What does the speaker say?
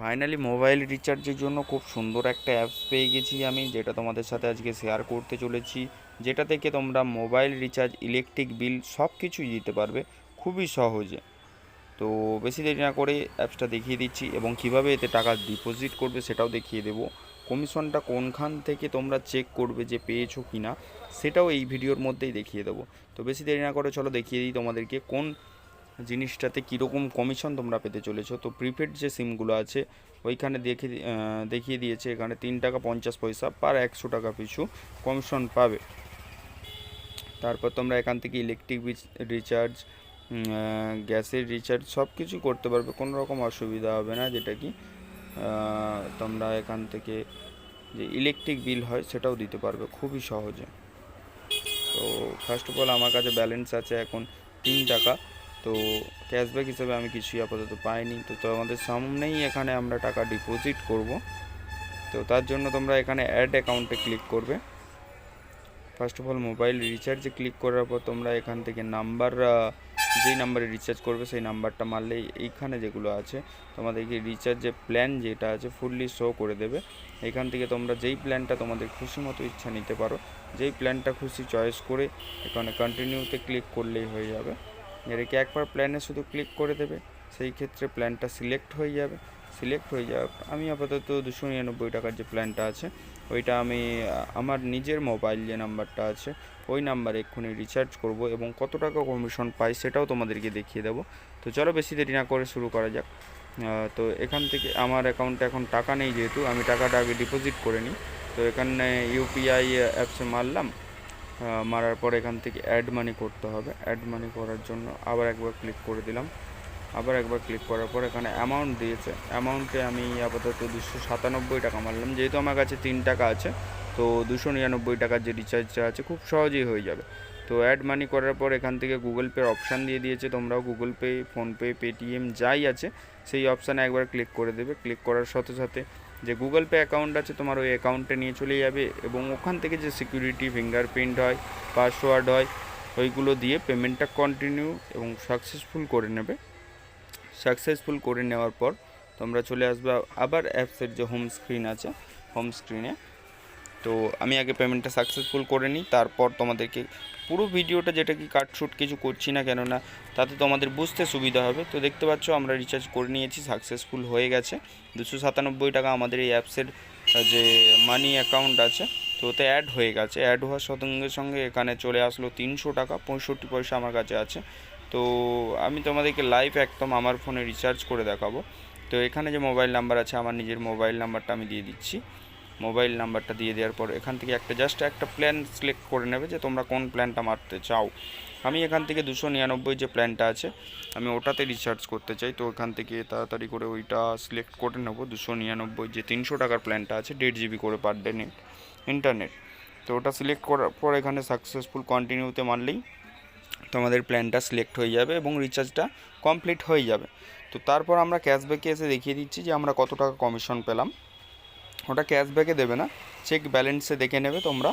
Finally mobile রিচার্জের জন্য খুব সুন্দর একটা অ্যাপস পেয়ে গেছি আমি, যেটা তোমাদের সাথে আজকে শেয়ার করতে চলেছি, যেটা থেকে তোমরা মোবাইল রিচার্জ ইলেকট্রিক বিল সব কিছুই দিতে পারবে খুবই সহজে। তো বেশি দেরি না করে অ্যাপসটা দেখিয়ে দিচ্ছি এবং কীভাবে এতে টাকা ডিপোজিট করবে সেটাও দেখিয়ে দেবো। কমিশনটা কোনখান থেকে তোমরা চেক করবে যে পেয়েছ কি না সেটাও এই ভিডিওর মধ্যেই দেখিয়ে দেবো। তো বেশি দেরি না করে চলো দেখিয়ে দিই তোমাদেরকে কোন জিনিসটাতে কীরকম কমিশন তোমরা পেতে চলেছো? তো প্রিপেড যে সিমগুলো আছে, ওইখানে দেখে দেখিয়ে দিয়েছে এখানে তিন টাকা পঞ্চাশ পয়সা পার একশো টাকা পিছু কমিশন পাবে। তারপর তোমরা এখান থেকে ইলেকট্রিক রিচার্জ গ্যাসের রিচার্জ সব কিছু করতে পারবে, কোনো রকম অসুবিধা হবে না। যেটা কি তোমরা এখান থেকে যে ইলেকট্রিক বিল হয় সেটাও দিতে পারবে খুবই সহজে। তো ফার্স্ট অফ অল আমার কাছে ব্যালেন্স আছে এখন তিন টাকা। তো ক্যাশব্যাক হিসেবে আমি কিছুই আপাতত পাইনি। তো তো আমাদের সামনেই এখানে আমরা টাকা ডিপোজিট করব। তো তার জন্য তোমরা এখানে অ্যাড অ্যাকাউন্টে ক্লিক করবে। ফার্স্ট অফ অল মোবাইল রিচার্জে ক্লিক করার পর তোমরা এখান থেকে নাম্বার যেই নাম্বারে রিচার্জ করবে সেই নাম্বারটা মারলেই এইখানে যেগুলো আছে, তোমাদেরকে রিচার্জের প্ল্যান যেটা আছে ফুললি শো করে দেবে। এখান থেকে তোমরা যেই প্ল্যানটা তোমাদের খুশি মতো ইচ্ছা নিতে পারো, যেই প্ল্যানটা খুশি চয়েস করে এখানে কন্টিনিউতে ক্লিক করলেই হয়ে যাবে। এটাকে একবার প্ল্যানে শুধু ক্লিক করে দেবে, সেই ক্ষেত্রে প্ল্যানটা সিলেক্ট হয়ে যাবে। সিলেক্ট হয়ে যাবে আমি আপাতত দুশো নিরানব্বই টাকার যে প্ল্যানটা আছে, ওইটা আমি, আমার নিজের মোবাইল যে নাম্বারটা আছে, ওই নাম্বারে এক্ষুনি রিচার্জ করব এবং কত টাকা কমিশন পাই সেটাও তোমাদেরকে দেখিয়ে দেবো। তো চলো বেশি দেরি না করে শুরু করা যাক। তো এখান থেকে আমার অ্যাকাউন্টে এখন টাকা নেই যেহেতু, আমি টাকাটা আগে ডিপোজিট করে নিই। তো এখানে ইউপিআই অ্যাপসে মারলাম মারার পর এখান থেকে অ্যাড মানি করতে হবে। অ্যাড মানি করার জন্য আবার একবার ক্লিক করে দিলাম। আবার একবার ক্লিক করার পর এখানে অ্যামাউন্ট দিয়েছে। অ্যামাউন্টে আমি আপাতত দুশো সাতানব্বই টাকা মারলাম। যেহেতু আমার কাছে তিন টাকা আছে, তো দুশো নিরানব্বই টাকার যে রিচার্জটা আছে, খুব সহজেই হয়ে যাবে। তো অ্যাড মানি করার পর এখান থেকে গুগল পের অপশান দিয়ে দিয়েছে। তোমরাও গুগল পে ফোনপে পেটিএম যাই আছে, সেই অপশানে একবার ক্লিক করে দেবে। ক্লিক করার সাথে সাথে যে গুগল পে অ্যাকাউন্ট আছে, তোমার ওই অ্যাকাউন্টে নিয়ে চলে যাবে এবং ওখান থেকে যে সিকিউরিটি ফিঙ্গারপ্রিন্ট হয় পাসওয়ার্ড হয়, ওইগুলো দিয়ে পেমেন্টটা কন্টিনিউ এবং সাকসেসফুল করে নেবে। সাকসেসফুল করে নেওয়ার পর তোমরা চলে আসবে আবার অ্যাপসের যে হোম স্ক্রিন আছে হোম স্ক্রিনে তো আমি আগে পেমেন্টটা সাকসেসফুল করে নিই, তারপর তোমাদেরকে পুরো ভিডিওটা যেটা কি কাটশুট কিছু করছি না কেননা তাতে তোমাদের বুঝতে সুবিধা হবে। তো দেখতে পাচ্ছ আমরা রিচার্জ করে নিয়েছি সাকসেসফুল হয়ে গেছে। দুশো সাতানব্বই টাকা আমাদের এই অ্যাপসের যে মানি অ্যাকাউন্ট আছে, তো ওতে অ্যাড হয়ে গেছে। অ্যাড হওয়ার সঙ্গে সঙ্গে এখানে চলে আসলো তিনশো টাকা, পঁয়ষট্টি পয়সা আমার কাছে আছে। তো আমি তোমাদেরকে লাইভ একদম আমার ফোনে রিচার্জ করে দেখাবো। তো এখানে যে মোবাইল নাম্বার আছে, আমার নিজের মোবাইল নাম্বারটা আমি দিয়ে দিচ্ছি। মোবাইল নাম্বারটা দিয়ে দেওয়ার পর এখান থেকে একটা জাস্ট একটা প্ল্যান সিলেক্ট করে নেবে যে তোমরা কোন প্ল্যানটা মারতে চাও। আমি এখান থেকে দুশো নিরানব্বই যে প্ল্যানটা আছে, আমি ওটাতে রিচার্জ করতে চাই। তো এখান থেকে তাড়াতাড়ি করে ওইটা সিলেক্ট করে নেব। দুশো নিরানব্বই যে তিনশো টাকার প্ল্যানটা আছে, দেড় জিবি করে পার ডে নেট ইন্টারনেট তো ওটা সিলেক্ট করার পর এখানে সাকসেসফুল কন্টিনিউতে মারলেই তোমাদের প্ল্যানটা সিলেক্ট হয়ে যাবে এবং রিচার্জটা কমপ্লিট হয়ে যাবে। তো তারপর আমরা ক্যাশব্যাকে এসে দেখিয়ে দিচ্ছি যে আমরা কত টাকা কমিশন পেলাম। ওটা ক্যাশব্যাকে দেবে না। চেক ব্যালেন্সে দেখে নেবে তোমরা।